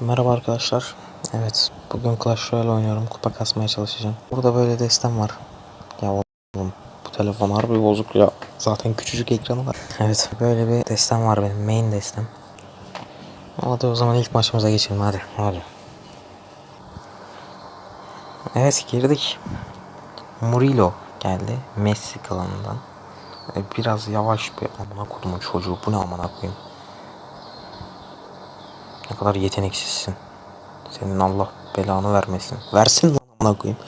Merhaba arkadaşlar. Evet, bugün Clash Royale oynuyorum. Kupa kasmaya çalışacağım. Burada böyle destem var. Ya oğlum bu telefon harbi bozuk ya. Zaten küçücük ekranı var. Evet, böyle bir destem var benim. Main destem. Hadi o zaman ilk maçımıza geçelim hadi. Hadi. Evet girdik. Murillo geldi. Messi klanından. E, Biraz yavaş bir amına kodumun çocuğu. Bu ne amına koyayım. Ne kadar yeteneksizsin. Senin Allah belanı vermesin. Versin lan amına koyayım.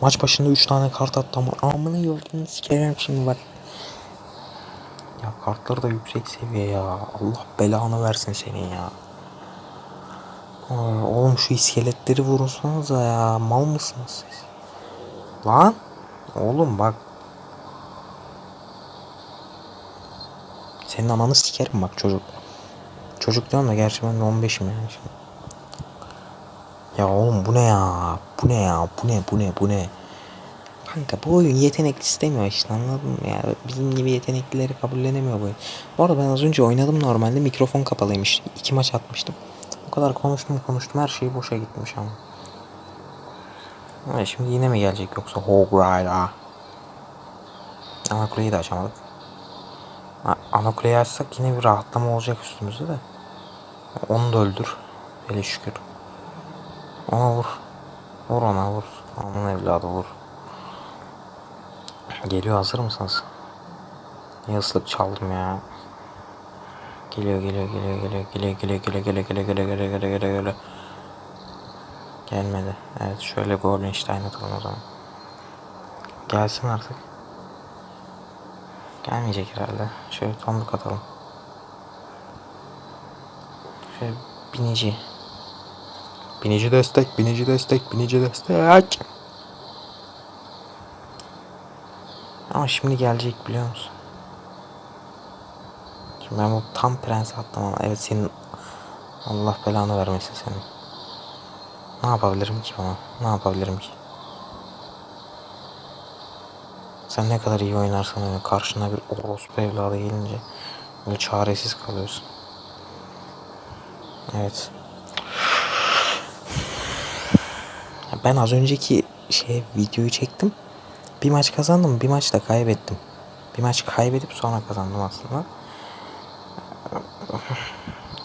Maç başında 3 tane kart attı ama amına yolduğunu sikerim şimdi bak. Ya kartları da yüksek seviye ya. Allah belanı versin senin ya. Oğlum şu iskeletleri vurursanıza ya. Mal mısınız siz? Lan. Oğlum bak. Senin ananı sikerim bak çocuk. Çocuk diyorum da gerçi ben de 15'im yani şimdi. Ya oğlum bu ne ya? Bu ne ya? Bu ne? Bu ne? Bu ne? Kanka bu oyun yetenekli istemiyor işte anladın mı ya? Bizim gibi yeteneklileri kabullenemiyor bu oyun. Bu arada ben az önce oynadım normalde mikrofon kapalıymış. İki maç atmıştım. O kadar konuştum konuştum her şey boşa gitmiş ama. Ama şimdi yine mi gelecek yoksa Hog Rider? Ana kuleyi de açamadık. Ana kuleyi açsak yine bir rahatlama olacak üstümüzde de. Onu da öldür. Hele şükür. Ona vur. Vur ona vur. Onun evladı vur. Geliyor hazır mısınız? Ne ıslık çaldım ya. Geliyor geliyor geliyor geliyor geliyor geliyor geliyor geliyor geliyor geliyor geliyor geliyor geliyor geliyor Gelmedi. Evet şöyle Goldenstein atalım o zaman. Gelsin artık. Gelmeyecek herhalde. Şöyle tomruk atalım. Şöyle binici. Binici destek, binici destek, binici destek. Ama şimdi gelecek biliyor musun? Şimdi ben bu tam prens attım ama evet senin Allah belanı vermesin senin. Ne yapabilirim ki bana? Ne yapabilirim ki? Sen ne kadar iyi oynarsan oyna karşına bir orospu evladı gelince böyle çaresiz kalıyorsun. Evet. Ben az önceki şey videoyu çektim. Bir maç kazandım, bir maç da kaybettim. Bir maç kaybedip sonra kazandım aslında.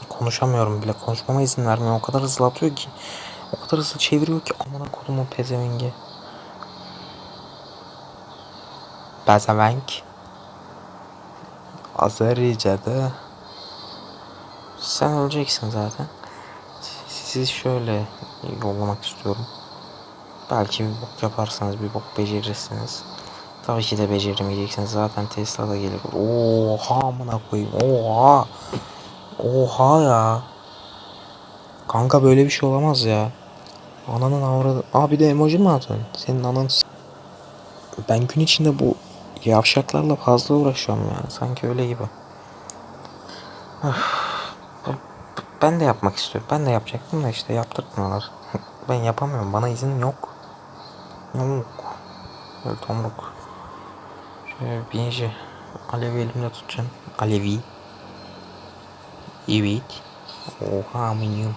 Konuşamıyorum bile. Konuşmama izin vermiyor. O kadar hızlı atıyor ki. O kadar hızlı çeviriyor ki. Amına kodumun pezevengi. Pezevenk. Azerice'de. Sen öleceksin zaten. Sizi şöyle yollamak istiyorum. Belki bir bok yaparsanız bir bok becerirsiniz. Tabii ki de beceremeyeceksiniz. Zaten Tesla'da gelir. Oha amına koyayım. Oha. Oha ya. Kanka böyle bir şey olamaz ya. Ananın avradı. Abi de emoji mi atıyorsun? Senin ananı s- Ben gün içinde bu yavşaklarla fazla uğraşıyorum ya. Sanki öyle gibi. Öf. Ben de yapmak istiyorum. Ben de yapacaktım da işte yaptırtmıyorlar. Ben yapamıyorum. Bana izin yok. Yok. Böyle tomruk. Şöyle bir Alevi elimde tutacağım. Alevi. Evet. Oha minyum.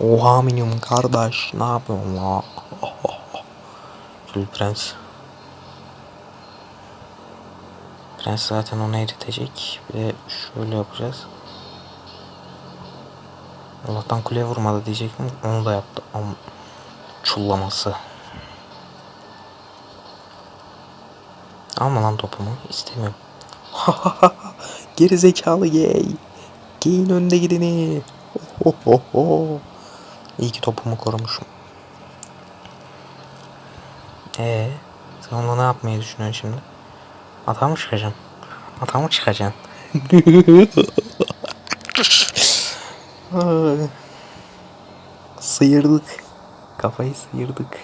Oha minyum kardeş. Ne yapıyorsun la? Şöyle prens. Prens zaten onu eritecek. Bir de şöyle yapacağız. Allah'tan kuleye vurmadı diyecektim. Onu da yaptı. Am çullaması. Alma lan topumu. İstemiyorum. Geri zekalı gay. Gay'in önde gideni. Ho ho ho. İyi ki topumu korumuşum. Ee, sen onunla ne yapmayı düşünüyorsun şimdi? Atağa mı çıkacaksın? Atağa mı çıkacaksın? Sıyırdık. Kafayı sıyırdık.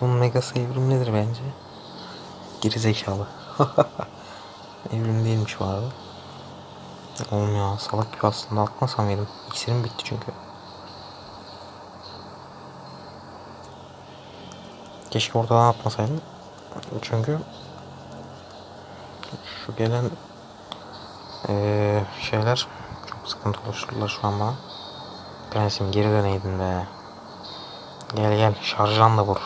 Bunun megası evrim nedir bence? Geri zekalı. evrim değilmiş bu arada. Ya salak gibi aslında atmasam yedim. İksirim bitti çünkü. Keşke ortadan atmasaydım. Çünkü şu gelen eee, şeyler sıkıntı oluşturdular şu an bana. Prensim geri döneydin be. Gel gel şarjdan vur.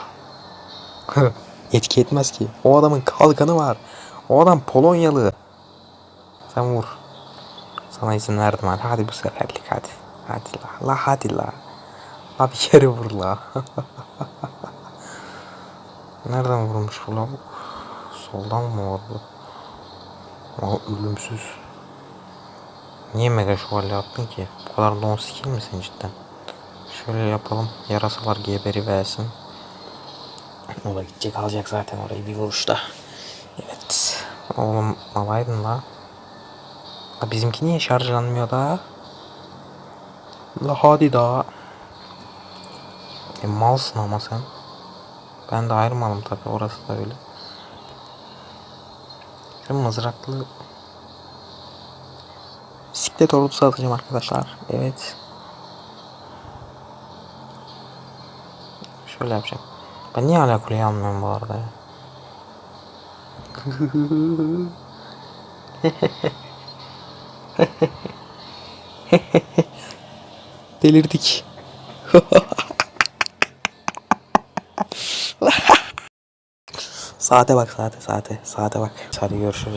Etki etmez ki. O adamın kalkanı var. O adam Polonyalı. Sen vur. Sana izin verdim hadi. Hadi bu seferlik hadi. Hadi la. La hadi la. La bir kere vur la. Nereden vurmuş bu lavuk? Soldan mı vurdu? Aa ölümsüz. Niye mega şövalye yaptın ki? Bu kadar don skill misin cidden? Şöyle yapalım. Yarasalar geberi versin. O da gidecek alacak zaten orayı bir vuruşta. Evet. Oğlum alaydın la. La bizimki niye şarjlanmıyor daha? La hadi daha. E malsın ama sen. Ben de ayrılmadım tabi orası da öyle. Şu mızraklı bisiklet ordusu atacağım arkadaşlar. Evet. Şöyle yapacağım. Ben niye hala kuleyi almıyorum bu arada ya? Delirdik. saate bak saate saate saate bak. Hadi görüşürüz.